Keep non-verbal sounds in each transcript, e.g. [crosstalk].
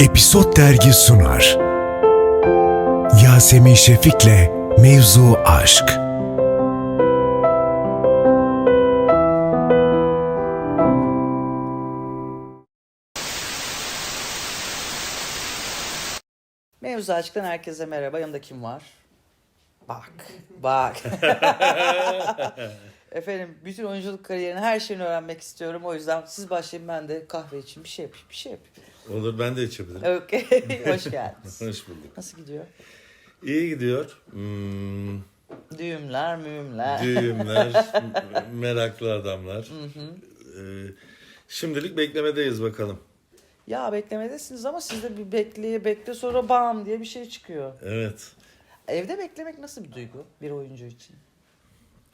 Episod Dergi sunar. Yasemin Şefik'le Mevzu Aşk. Mevzu Aşk'tan herkese merhaba. Yanımda kim var? Bak, bak. [laughs] Efendim bütün oyunculuk kariyerinin her şeyini öğrenmek istiyorum. O yüzden siz başlayın ben de kahve için bir şey yapayım. Bir şey yapayım. Olur ben de içebilirim. Okey. [laughs] Hoş geldiniz. [laughs] Hoş bulduk. Nasıl gidiyor? İyi gidiyor. Hmm, Düğümler, müğümler. düğümler, m- [laughs] meraklı adamlar. Ee, şimdilik beklemedeyiz bakalım. ya beklemedesiniz ama siz de bir bekleye bekle sonra bam diye bir şey çıkıyor. Evet. Evde beklemek nasıl bir duygu bir oyuncu için?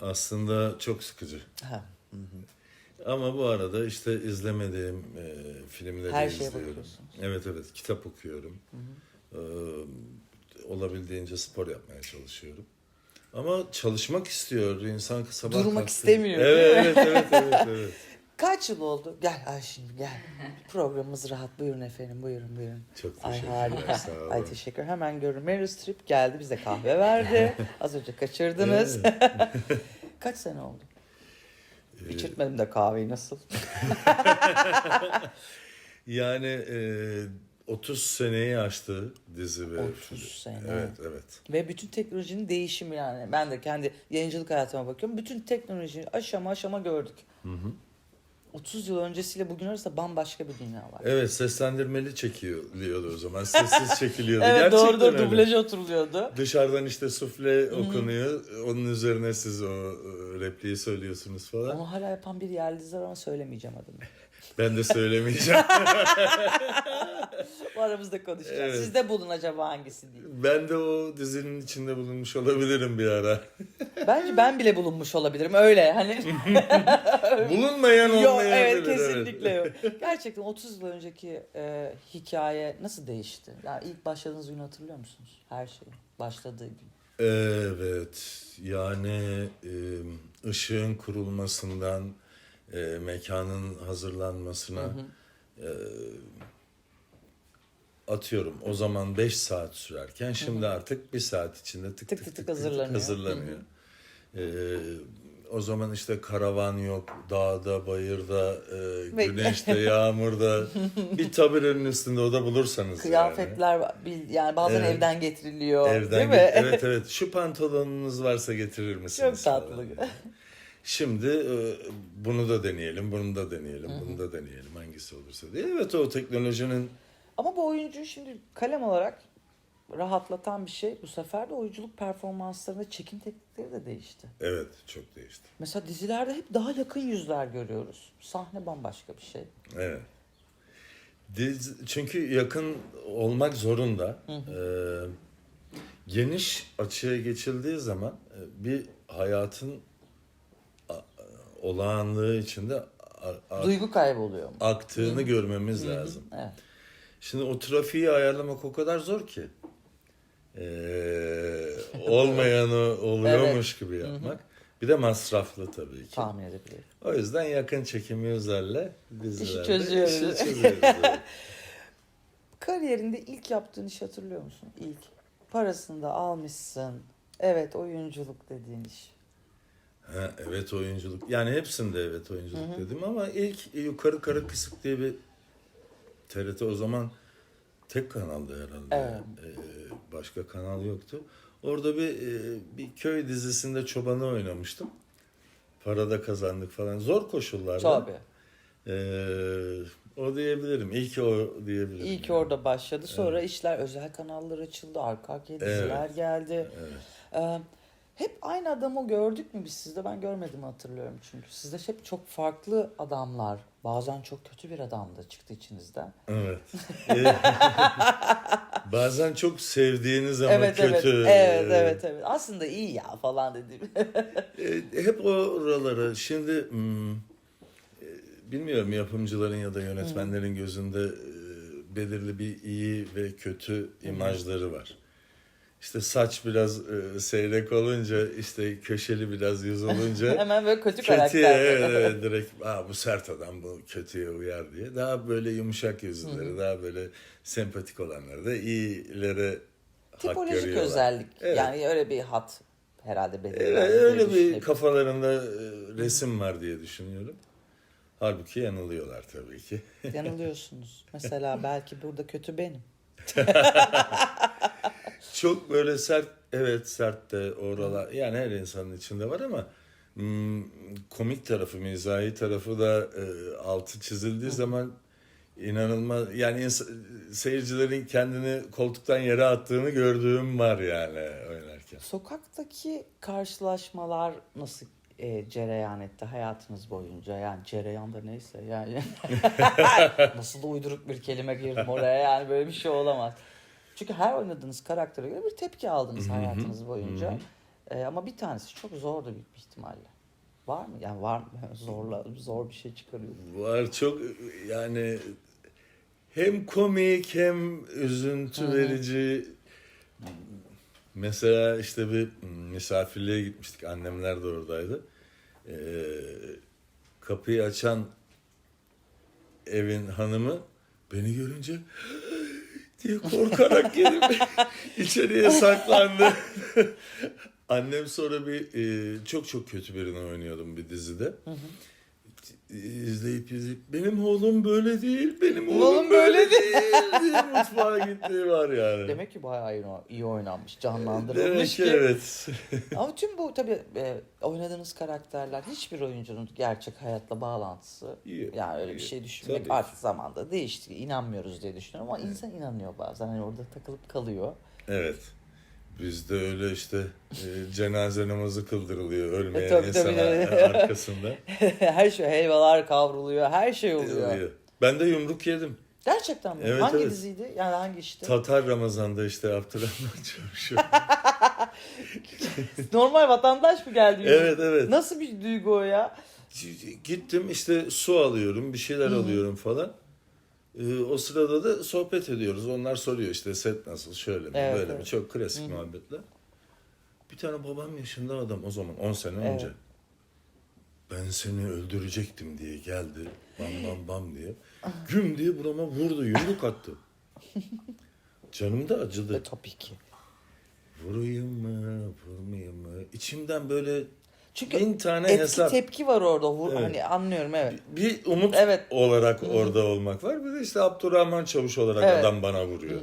Aslında çok sıkıcı. Ha. Ama bu arada işte izlemediğim e, filmleri Her izliyorum. Evet evet kitap okuyorum. Ee, olabildiğince spor yapmaya çalışıyorum. Ama çalışmak istiyor insan sabah Durmak kalktı- istemiyor, Evet evet evet evet. evet. [laughs] Kaç yıl oldu? Gel Ayşin gel. [laughs] Programımız rahat. Buyurun efendim buyurun buyurun. Çok Ay teşekkürler, harika. sağ olun. Ay teşekkür. Hemen görün. Meryl Streep geldi bize kahve verdi. [laughs] Az önce kaçırdınız. [laughs] Kaç sene oldu? Ee, İçirtmedim de kahveyi nasıl? Yani e, 30 seneyi aştı dizi ve 30 film. sene. Evet evet. Ve bütün teknolojinin değişimi yani. Ben de kendi yayıncılık hayatıma bakıyorum. Bütün teknolojiyi aşama aşama gördük. 30 yıl öncesiyle bugün arasında bambaşka bir dünya var. Evet seslendirmeli çekiliyordu o zaman. Sessiz [laughs] çekiliyordu. Evet Gerçekten doğru doğru dublaja oturuluyordu. Dışarıdan işte sufle okunuyor. Onun üzerine siz o e, repliği söylüyorsunuz falan. Onu hala yapan bir yerliz var ama söylemeyeceğim adını. [laughs] Ben de söylemeyeceğim. [laughs] Bu aramızda konuşacağız. Evet. Siz de bulun acaba hangisi diye. ben de o dizinin içinde bulunmuş olabilirim bir ara. [laughs] Bence ben bile bulunmuş olabilirim öyle hani. [laughs] Bulunmayan yok olmayabilir. evet kesinlikle yok. Gerçekten 30 yıl önceki e, hikaye nasıl değişti? Ya ilk başladığınız günü hatırlıyor musunuz? Her şey başladığı gün. Evet yani e, ışığın kurulmasından e, mekanın hazırlanmasına e, atıyorum o zaman 5 saat sürerken şimdi artık bir saat içinde tık tık tık, tık, hazırlanıyor. hazırlanıyor. E, o zaman işte karavan yok dağda bayırda e, güneşte [laughs] yağmurda bir tabirenin üstünde o da bulursanız yani. Kıyafetler bil- yani bazen Evet. evden getiriliyor. Evden değil mi? [laughs] evet evet şu pantolonunuz varsa getirir misiniz? Çok tatlı. falan. Şimdi e, bunu da deneyelim, bunu da deneyelim, bunu da deneyelim hangisi olursa diye. Evet o teknolojinin Ama bu oyuncuyu şimdi kalem olarak rahatlatan bir şey. Bu sefer de oyunculuk performanslarında çekim teknikleri de değişti. evet çok değişti. Mesela dizilerde hep daha yakın yüzler görüyoruz. Sahne bambaşka bir şey. Evet. Diz, çünkü yakın olmak zorunda. Ee, geniş açıya geçildiği zaman e, bir hayatın olağanlığı içinde Duygu kayboluyor. aktığını görmemiz lazım. Evet. Şimdi o trafiği ayarlamak o kadar zor ki. Ee, olmayanı oluyormuş gibi yapmak. Bir de masraflı tabii ki. Tahmin edebilirim. O yüzden yakın çekim yüzlerle dizilerle çözüyoruz. işi çözüyoruz, evet. [laughs] Kariyerinde ilk yaptığın işi hatırlıyor musun? İlk. Parasını da almışsın. Evet oyunculuk dediğin iş. Ha, evet oyunculuk. Yani hepsinde evet oyunculuk dedim ama ilk yukarı kara kısık diye bir TRT o zaman tek kanaldı herhalde. Evet. Ee, başka kanal yoktu. Orada bir e, bir köy dizisinde çobanı oynamıştım. Para da kazandık falan. Zor koşullarda. Tabii. Ee, o diyebilirim. İlk o diyebilirim. İyi ki yani. orada başladı. Sonra işler özel kanallar açıldı. Arka arkaya diziler Evet. geldi. Evet. Ee, hep aynı adamı gördük mü biz sizde? Ben görmedim hatırlıyorum çünkü. Sizde hep çok farklı adamlar. Bazen çok kötü bir adam da çıktı içinizden. Evet. [laughs] Ee, [laughs] Bazen çok sevdiğiniz ama evet kötü. evet. Evet evet evet. Aslında iyi ya falan dedim. [laughs] E, hep oralara şimdi hmm, e, bilmiyorum yapımcıların ya da yönetmenlerin gözünde e, belirli bir iyi ve kötü imajları var. İşte saç biraz e, seyrek olunca işte köşeli biraz yüz olunca [laughs] Hemen böyle kötü kötüye karakter. evet, [laughs] evet, direkt Aa, bu sert adam bu kötüye uyar diye daha böyle yumuşak yüzlüleri daha böyle sempatik olanları da iyilere hak Tipolojik görüyorlar. özellik. Evet. Yani öyle bir hat herhalde belirlendi. Evet, öyle bir kafalarında e, resim var diye düşünüyorum. Halbuki yanılıyorlar tabii ki. Yanılıyorsunuz. [laughs] Mesela belki burada kötü benim. Çok böyle sert, evet sert de oralar. Yani her insanın içinde var ama hmm, komik tarafı, mizahi tarafı da e, altı çizildiği zaman inanılmaz. Yani ins- seyircilerin kendini koltuktan yere attığını gördüğüm var yani oynarken. Sokaktaki karşılaşmalar nasıl e, cereyan etti hayatınız boyunca? Yani cereyan da neyse yani. [laughs] nasıl da uyduruk bir kelime girdim oraya yani böyle bir şey olamaz. Çünkü her oynadığınız karaktere göre bir tepki aldınız hayatınız boyunca. E, ama bir tanesi çok zordu büyük bir ihtimalle. Var mı? Yani var mı? [laughs] Zorla, zor bir şey çıkarıyor. Var çok yani hem komik hem üzüntü verici. Mesela işte bir misafirliğe gitmiştik. Annemler de oradaydı. Ee, kapıyı açan evin hanımı beni görünce diye korkarak gelip [laughs] içeriye saklandı. Annem sonra bir e, çok çok kötü birini oynuyordum bir dizide. İzleyip izleyip benim oğlum böyle değil, benim oğlum, Oğlum böyle değil [laughs] diye mutfağa gittiği var yani. Demek ki bayağı iyi, iyi oynanmış, Demek canlandırılmış ki ki. evet. [laughs] Ama tüm bu tabii e, oynadığınız karakterler hiçbir oyuncunun gerçek hayatla bağlantısı Yok, yani öyle bir yok. şey düşünmek Tabii ki. artık zamanda değişti. İnanmıyoruz diye düşünüyorum ama insan inanıyor bazen. Hani orada takılıp kalıyor. Evet. Bizde öyle işte e, cenaze namazı kıldırılıyor ölmeyen E, tabii, insana tabii. [laughs] arkasında. [laughs] her şey helvalar kavruluyor, her şey oluyor. Oluyor. Ben de yumruk yedim. Gerçekten mi? Evet, hangi evet. diziydi? Yani hangi işte? Tatar Ramazan'da işte Abdurrahman Çavuşu. [laughs] Normal vatandaş mı geldi? evet evet. Nasıl bir duygu o ya? Gittim işte su alıyorum, bir şeyler alıyorum falan. Ee, o sırada da sohbet ediyoruz. Onlar soruyor işte set nasıl, şöyle mi, Evet, böyle mi? evet. Çok klasik muhabbetler. Bir tane babam yaşında adam o zaman 10 sene Evet. önce. Ben seni öldürecektim diye geldi. Bam bam bam diye. Güm diye burama vurdu, yumruk attı. Canım da acıdı. E, tabii ki. Vurayım mı, vurmayayım mı? İçimden böyle Çünkü bin tane etki hesap. tepki var orada. Vur- Evet. Hani anlıyorum evet. bir umut Evet. olarak orada olmak var. Bir de işte Abdurrahman Çavuş olarak Evet. adam bana vuruyor.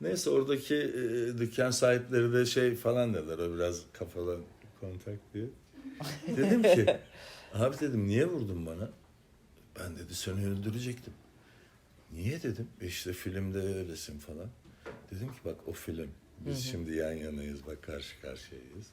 Neyse oradaki e, dükkan sahipleri de şey falan dediler. O biraz kafalı kontak diye. [laughs] Dedim ki abi dedim niye vurdun bana? Ben dedi seni öldürecektim. Niye dedim. "E İşte filmde öylesin falan. Dedim ki bak o film. Biz şimdi yan yanayız bak karşı karşıyayız.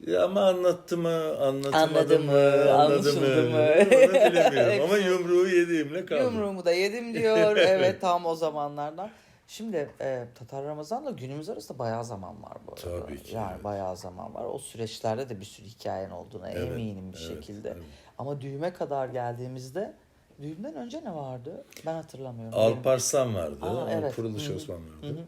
Ya ama anlattı mı, anlatamadı Anladı mı, mı, anladı mı? mı? Onu bilemiyorum [laughs] ama yumruğu yediğimle kaldım. Yumruğumu da yedim diyor. [laughs] evet tam o zamanlardan. Şimdi e, Tatar Ramazan'la günümüz arasında bayağı zaman var bu arada. Tabii ki, Yani evet. bayağı zaman var. O süreçlerde de bir sürü hikayen olduğuna Evet, eminim bir evet, şekilde. evet. Ama düğüme kadar geldiğimizde düğünden önce ne vardı? Ben hatırlamıyorum. Alparslan vardı, Aa, evet. Kuruluş Osman vardı.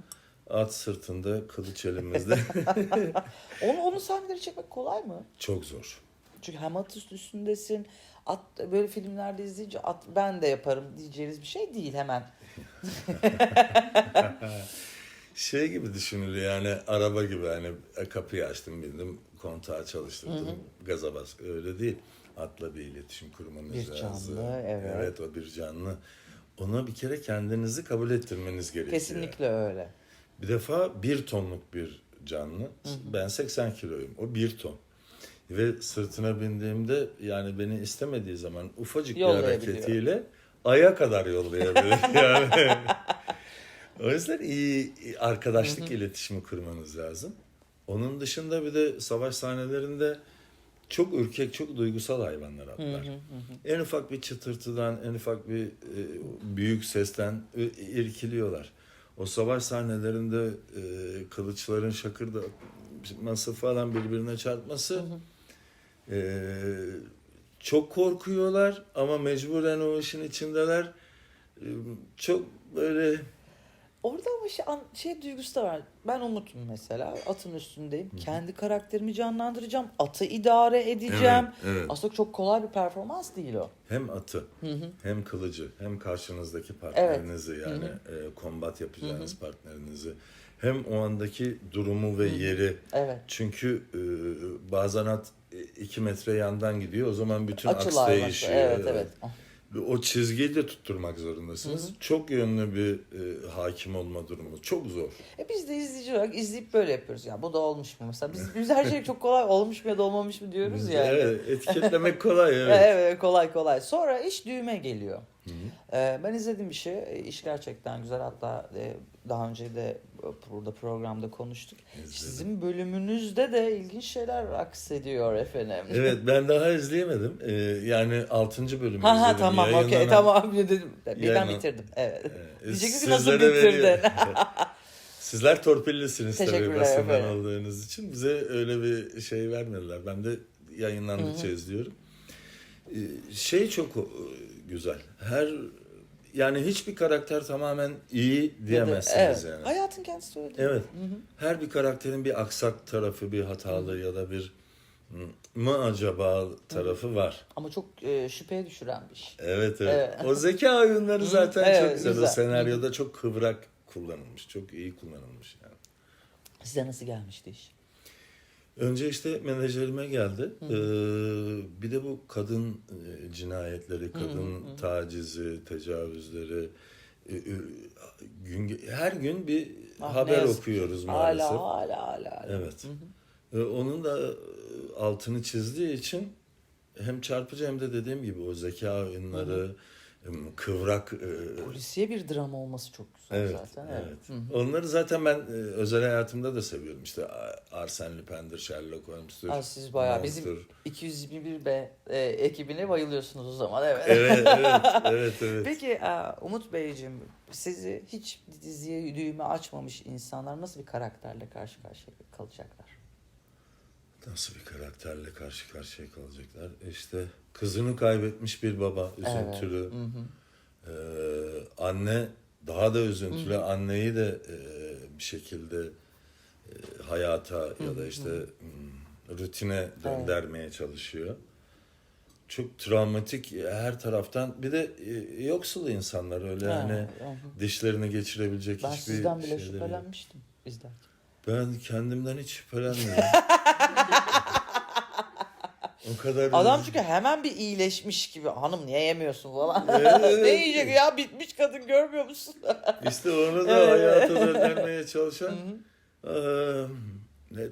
At sırtında, kılıç elimizde. [laughs] Onu, onun sahneleri çekmek kolay mı? Çok zor. Çünkü hem at üst üstündesin. At böyle filmlerde izleyince at ben de yaparım diyeceğiniz bir şey değil hemen. [laughs] Şey gibi düşünülüyor yani araba gibi hani kapıyı açtım bindim kontağı çalıştırdım gaza bas öyle değil. Atla bir iletişim kurmanız Bir lazım. canlı, evet. Evet o bir canlı. Ona bir kere kendinizi kabul ettirmeniz gerekiyor. Kesinlikle öyle. Bir defa bir tonluk bir canlı. Ben 80 kiloyum. O bir ton. Ve sırtına bindiğimde yani beni istemediği zaman ufacık bir hareketiyle aya kadar yollayabilir. [laughs] yani. o yüzden iyi arkadaşlık iletişimi kurmanız lazım. Onun dışında bir de savaş sahnelerinde çok ürkek, çok duygusal hayvanlar atlar. En ufak bir çıtırtıdan, en ufak bir e, büyük sesten e, irkiliyorlar. O savaş sahnelerinde e, kılıçların şakırdatması falan birbirine çarpması e, çok korkuyorlar ama mecburen o işin içindeler. E, çok böyle Orada ama şey, an- şey duygusu da var. Ben Umut'um mesela. Atın üstündeyim. Kendi karakterimi canlandıracağım. Atı idare edeceğim. Evet, evet. Aslında çok kolay bir performans değil o. Hem atı, hem kılıcı, hem karşınızdaki partnerinizi yani e, kombat yapacağınız partnerinizi, hem o andaki durumu ve yeri. Evet. Çünkü e, bazen at e, iki metre yandan gidiyor. O zaman bütün aks Açılar değişiyor. Evet evet. O çizgiyi de tutturmak zorundasınız. Çok yönlü bir e, hakim olma durumu. Çok zor. E biz de izleyici olarak izleyip böyle yapıyoruz. Ya bu da olmuş mu mesela? Biz, biz her şey [laughs] çok kolay olmuş mu ya da olmamış mı diyoruz ya. Evet, etiketlemek kolay Evet. [laughs] evet. evet kolay kolay. Sonra iş düğüme geliyor. Ee, ben izlediğim bir şey. e, iş gerçekten güzel. Hatta e, daha önce de burada programda konuştuk. İzledim. Sizin bölümünüzde de ilginç şeyler aksediyor efendim. Evet ben daha izleyemedim. E, yani 6. bölümü Ha ha izledim. tamam okey Yayınlanan- tamam [laughs] dedim. Yayınlan- bitirdim. Evet. [laughs] Ee, Diyecektim ki nasıl bitirdin? [laughs] Sizler torpillisiniz tabii basından olduğunuz için. Bize öyle bir şey vermediler. Ben de yayınlandıkça izliyorum. Ee, Şey çok e, güzel. Her yani hiçbir karakter tamamen iyi diyemezsiniz evet. yani. Hayatın kendisi öyle. Evet. Her bir karakterin bir aksak tarafı, bir hatalı ya da bir "Hı, mı acaba tarafı var. Ama çok e, şüpheye düşüren bir iş. Evet, evet. O zeka oyunları zaten Evet, çok güzel. güzel. O senaryoda çok kıvrak kullanılmış. Çok iyi kullanılmış yani. Size nasıl gelmişti iş? Önce işte menajerime geldi. Ee, bir de bu kadın e, cinayetleri, kadın tacizi, tecavüzleri e, e, gün her gün bir Ah, haber okuyoruz maalesef. Hala hala hala. Evet. Ee, onun da altını çizdiği için hem çarpıcı hem de dediğim gibi o zeka oyunları, em, kıvrak e, Polisiye bir drama olması çok güzel Evet, zaten. evet. Onları zaten ben e, özel hayatımda da seviyorum. İşte Arsene Lupin'dir, Sherlock Holmes'tur. Aa, siz bayağı bizim Holmes'tur. 221B e, ekibine bayılıyorsunuz o zaman evet. Evet, evet, [laughs] evet, evet. Peki Umut Beyciğim sizi hiç diziye düğme açmamış insanlar nasıl bir karakterle karşı karşıya kalacaklar? Nasıl bir karakterle karşı karşıya kalacaklar? İşte kızını kaybetmiş bir baba, üzüntülü. Ee, anne daha da üzüntülü. Anneyi de e, bir şekilde e, hayata ya da işte hmm, rutine döndürmeye çalışıyor. Çok travmatik her taraftan. Bir de e, yoksul insanlar öyle Ha, hani hı dişlerini geçirebilecek Ben hiçbir sizden bile şeyleri yok. şüphelenmiştim izlerken. Ben kendimden hiç şüphelenmiyorum. [laughs] o kadar Adam çünkü hemen bir iyileşmiş gibi hanım niye yemiyorsun falan. Evet. ne yiyecek ya bitmiş kadın görmüyor musun? [laughs] İşte onu da hayata döndürmeye çalışan ne,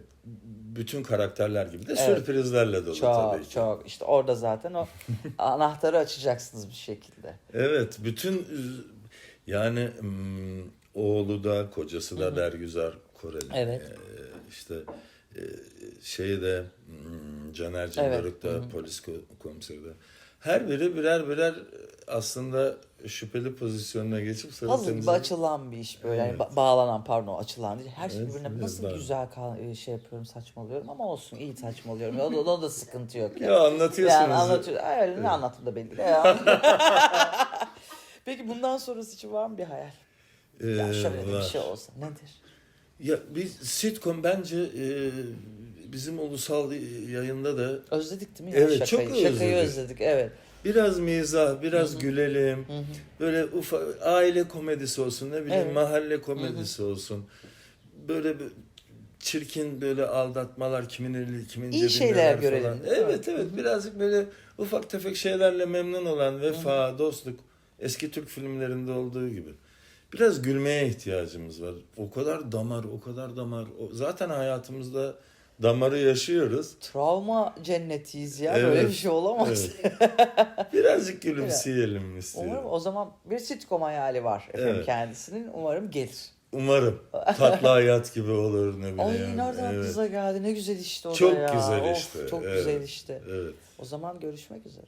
bütün karakterler gibi de Evet. sürprizlerle dolu tabii çok ki. çok işte orada zaten o [laughs] anahtarı açacaksınız bir şekilde. Evet bütün yani hmm, oğlu da kocası da Bergüzar Koreli. Evet. Eee, işte eee, şeyi de hmm, Caner Evet. Cimbarık da polis ko- komiseri de. Her biri birer birer aslında şüpheli pozisyonuna geçip gibi temizlik- açılan bir iş böyle. Yani Evet. ba- bağlanan pardon açılan değil. Her şey Evet, birbirine evet, nasıl daha- güzel kal- e, şey yapıyorum saçmalıyorum ama olsun iyi saçmalıyorum. O da, o da sıkıntı yok. Yani. Ya anlatıyorsunuz. Yani anlatıyor. Öyle ne anlattım da belli. Ya. [laughs] Peki bundan sonrası için var mı bir hayal? Ya Ee, şöyle de bir var. şey olsa nedir? Ya bir sitcom bence e, bizim ulusal yayında da Özledik değil mi? Evet, şakayı? çok Şakayı özledik. özledik evet. biraz mizah, biraz gülelim. Böyle ufak aile komedisi olsun, ne bileyim Evet. mahalle komedisi olsun. Böyle bir çirkin böyle aldatmalar kimin eli kimin İyi cebinde şeyler görelim, falan. Evet evet birazcık böyle ufak tefek şeylerle memnun olan vefa, dostluk eski Türk filmlerinde olduğu gibi. Biraz gülmeye ihtiyacımız var. O kadar damar, o kadar damar. Zaten hayatımızda damarı yaşıyoruz. Travma cennetiyiz ya. Evet, Böyle bir şey olamaz. Evet. [laughs] Birazcık gülümseyelim istiyorum. Umarım o zaman bir sitcom hayali var efendim Evet. kendisinin. Umarım gelir. Umarım. [laughs] Tatlı hayat gibi olur ne bileyim. Ay nereden Evet. aklınıza geldi? Ne güzel işte o Çok da ya. güzel Of, işte, çok evet. güzel işte. Evet. O zaman görüşmek üzere.